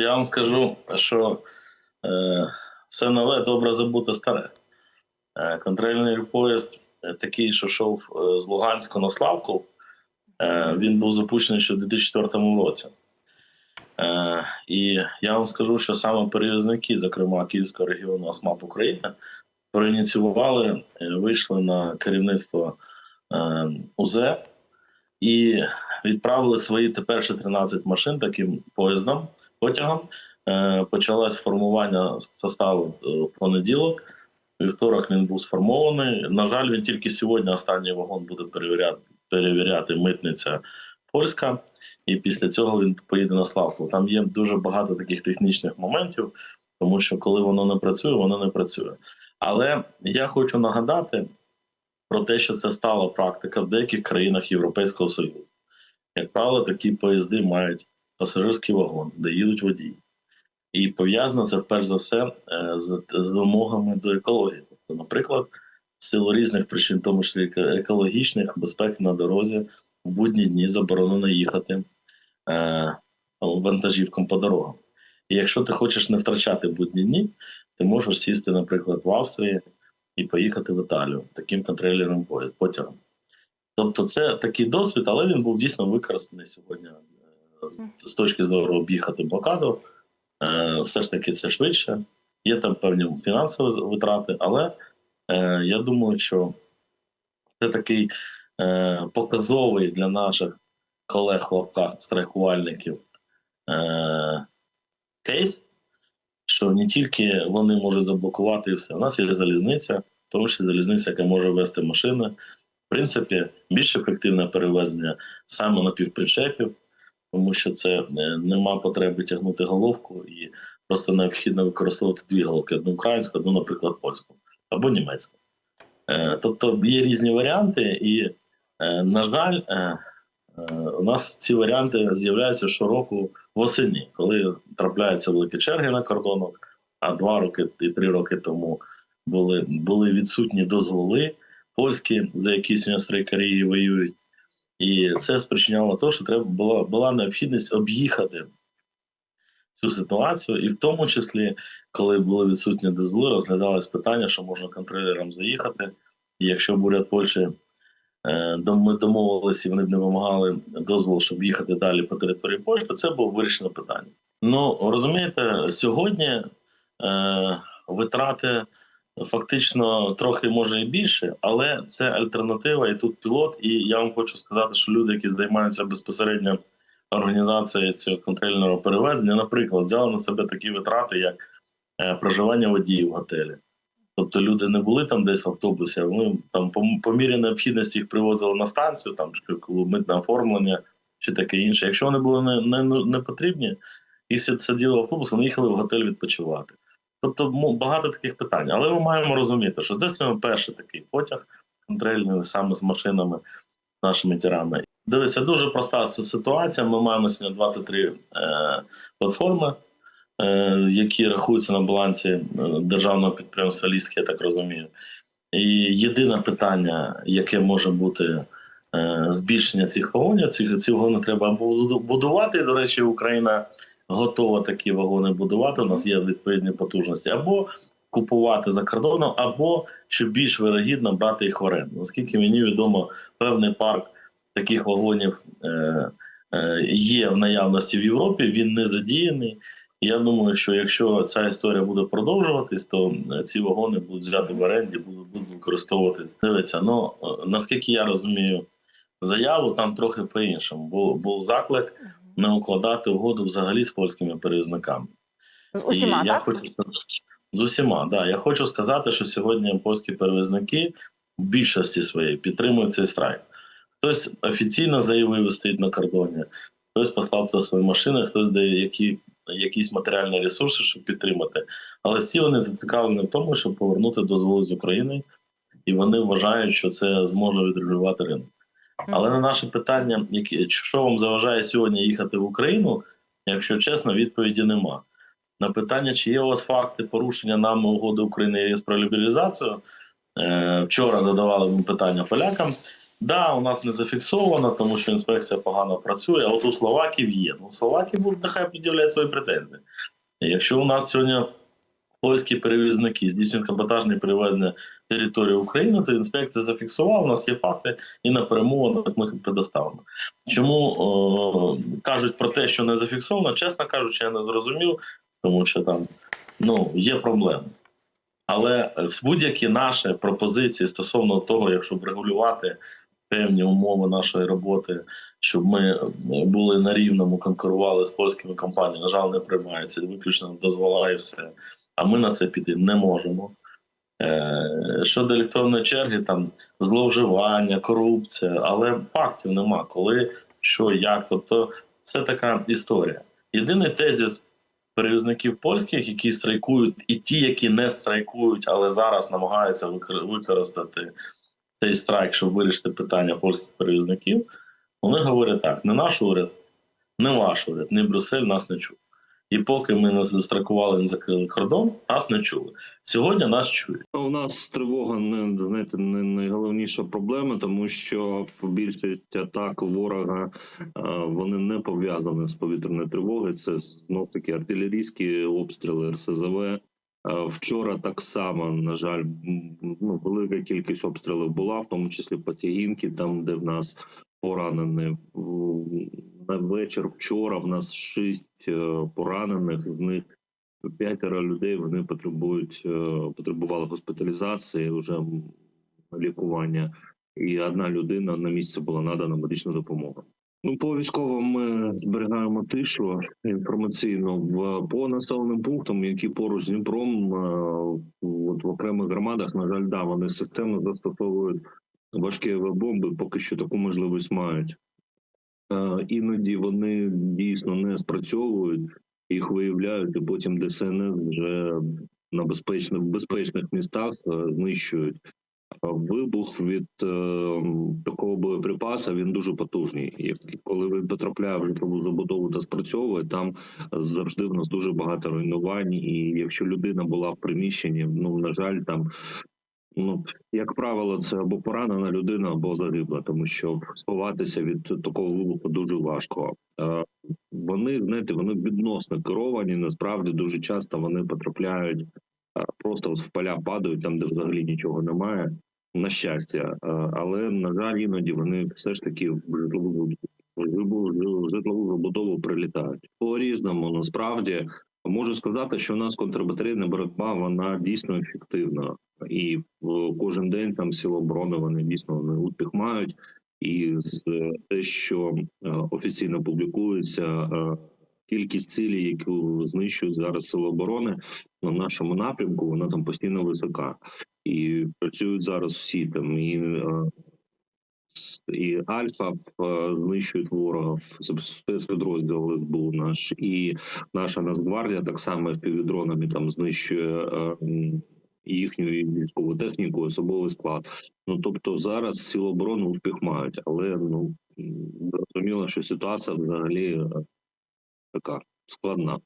я вам скажу, що е, все нове добре забуте старе. Е, контрольний поїзд е, такий, що йшов е, з Луганська на Славку, е, він був запущений ще в 2004 році. Е, і я вам скажу, що саме перевізники, зокрема Київського регіону АСМАП України, проініціювали, е, вийшли на керівництво е, УЗЕ і відправили свої тепер ще 13 машин таким поїздом, потягом. Е, Почалось формування составу е, понеділок. Вівторок він був сформований. На жаль, він тільки сьогодні останній вагон буде перевіряти, перевіряти митниця польська, і після цього він поїде на Славку. Там є дуже багато таких технічних моментів, тому що коли воно не працює, воно не працює. Але я хочу нагадати про те, що це стала практика в деяких країнах Європейського Союзу. Як правило, такі поїзди мають пасажирський вагон, де їдуть водії. І пов'язано це перш за все е, з, з вимогами до екології. Тобто, наприклад, в силу різних причин, в тому числі екологічних, безпеки на дорозі, в будні дні заборонено їхати е, вантажівкам по дорогам. І якщо ти хочеш не втрачати будні дні, ти можеш сісти, наприклад, в Австрії і поїхати в Італію таким контрейлером потягом. Тобто, це такий досвід, але він був дійсно використаний сьогодні з, точки зору об'їхати блокаду. Е, все ж таки це швидше. Є там певні фінансові витрати, але е, я думаю, що це такий е, показовий для наших колег в лапках страйкувальників кейс, що не тільки вони можуть заблокувати все. У нас є залізниця, тому числі залізниця, яка може вести машини. В принципі, більш ефективне перевезення саме напівпричепів, тому що це е, нема потреби тягнути головку і просто необхідно використовувати дві головки: одну українську, одну, наприклад, польську або німецьку. Е, Тобто є різні варіанти, і, е, на жаль, у нас ці варіанти з'являються щороку восені, коли трапляються великі черги на кордонах, а два роки і три роки тому були, були відсутні дозволи польські, за які сьогодні страйкарі воюють. І це спричиняло те, що треба була, була необхідність об'їхати цю ситуацію, і в тому числі, коли були відсутні дозволи, розглядалось питання, що можна контролерам заїхати. І якщо б уряд Польщі е, ми домовилися і вони б не вимагали дозволу, щоб їхати далі по території Польщі, це було вирішено питання. Ну розумієте, сьогодні е, витрати фактично трохи може і більше, але це альтернатива, і тут пілот. І я вам хочу сказати, що люди, які займаються безпосередньо організацією цього контрольного перевезення, наприклад, взяли на себе такі витрати, як е, проживання водіїв в готелі. Тобто люди не були там десь в автобусі, а вони там по, по мірі необхідності їх привозили на станцію, там чи митне оформлення чи таке інше. Якщо вони були не, не, не потрібні, їх всі сиділи в автобус, вони їхали в готель відпочивати. Тобто багато таких питань. Але ми маємо розуміти, що це перший такий потяг контрольний саме з машинами, з нашими тірами. Дивіться, дуже проста ситуація. Ми маємо сьогодні 23 е, платформи, е, які рахуються на балансі е, державного підприємства Ліське, я так розумію. І єдине питання, яке може бути е, збільшення цих вагонів, ці, ці вагони треба будувати. До речі, Україна готова такі вагони будувати. У нас є відповідні потужності, або купувати за кордоном, або що більш вирогідно брати їх в оренду. Наскільки мені відомо, певний парк таких вагонів е, е, є в наявності в Європі. Він не задіяний. І я думаю, що якщо ця історія буде продовжуватись, то е, ці вагони будуть взяти в оренді, будуть, будуть використовуватись. Дивіться, ну е, наскільки я розумію заяву, там трохи по-іншому. Був, був заклик не укладати угоду взагалі з польськими перевізниками. З усіма, І я хочу з усіма, да. Я хочу сказати, що сьогодні польські перевізники в більшості своєї підтримують цей страйк. Хтось офіційно заявив стоїть на кордоні, хтось послав туди свої машини, хтось дає які, якісь матеріальні ресурси, щоб підтримати. Але всі вони зацікавлені в тому, щоб повернути дозволи з України, і вони вважають, що це зможе відрегулювати ринок. Але на наше питання, які, що вам заважає сьогодні їхати в Україну, якщо чесно, відповіді нема. На питання, чи є у вас факти порушення нами угоди України про лібералізацію, е, вчора задавали ми питання полякам, Да, у нас не зафіксовано, тому що інспекція погано працює, а от у Словаків є. Ну, Словаки будуть нехай пред'являють свої претензії. Якщо у нас сьогодні польські перевізники здійснюють каботажні перевезення території України, то інспекція зафіксувала, у нас є факти, і на перемовинах ми їх предоставимо. Чому о, кажуть про те, що не зафіксовано, чесно кажучи, я не зрозумів, тому що там ну, є проблеми. Але е, будь-які наші пропозиції стосовно того, якщо б регулювати певні умови нашої роботи, щоб ми е, були на рівному, конкурували з польськими компаніями, на жаль, не приймається, виключно дозвола і все. А ми на це піти не можемо. Е, Щодо електронної черги, там зловживання, корупція, але фактів нема, коли, що, як. Тобто, це така історія. Єдиний тезіс перевізників польських, які страйкують, і ті, які не страйкують, але зараз намагаються використати цей страйк, щоб вирішити питання польських перевізників, вони говорять так: не наш уряд, не ваш уряд, не Брюссель нас не чув. І поки ми не застрахували, не закрили кордон, нас не чули. Сьогодні нас чують. У нас тривога не знаєте, не найголовніша проблема, тому що в більшість атак ворога е, вони не пов'язані з повітряною тривогою. Це знов таки артилерійські обстріли РСЗВ. Е, Вчора так само, на жаль, ну, велика кількість обстрілів була, в тому числі по Тягінки, там, де в нас поранені. На вечір вчора в нас шість е, поранених, з них п'ятеро людей вони потребують е, потребували госпіталізації, вже лікування, і одна людина на місці була надана медична допомога. Ну, по військовим ми зберігаємо тишу інформаційно в по населеним пунктам, які поруч з Дніпром, е, от в окремих громадах, на жаль, да, вони системно застосовують важкі бомби, поки що таку можливість мають. Іноді вони дійсно не спрацьовують, їх виявляють, і потім ДСНС вже на безпечних безпечних містах е, знищують. Вибух від е, такого боєприпаса він дуже потужний. І коли він потрапляє в житлову забудову та спрацьовує, там завжди в нас дуже багато руйнувань. І якщо людина була в приміщенні, ну на жаль, там ну як правило, це або поранена людина, або загибла, тому що сховатися від такого вибуху дуже важко. Е, Вони знаєте, вони відносно керовані. Насправді дуже часто вони потрапляють просто в поля падають там, де взагалі нічого немає. На щастя, Е, але на жаль, іноді вони все ж таки в житлову житлову забудову прилітають по різному. Насправді можу сказати, що у нас контрбатарейна боротьба вона дійсно ефективна, і е, кожен день там сил оборони вони дійсно вони успіх мають. І з е, те, що е, офіційно публікується, кількість цілей, яку знищують зараз сили оборони на нашому напрямку, вона там постійно висока. І працюють зараз всі там і, і Альфа знищують ворога, в спецпідрозділ СБУ наш, і наша Нацгвардія так само півдронами там знищує м, їхню військову техніку, особовий склад. Ну тобто зараз сили оборони успіх мають, але ну зрозуміло, що ситуація взагалі е, така складна.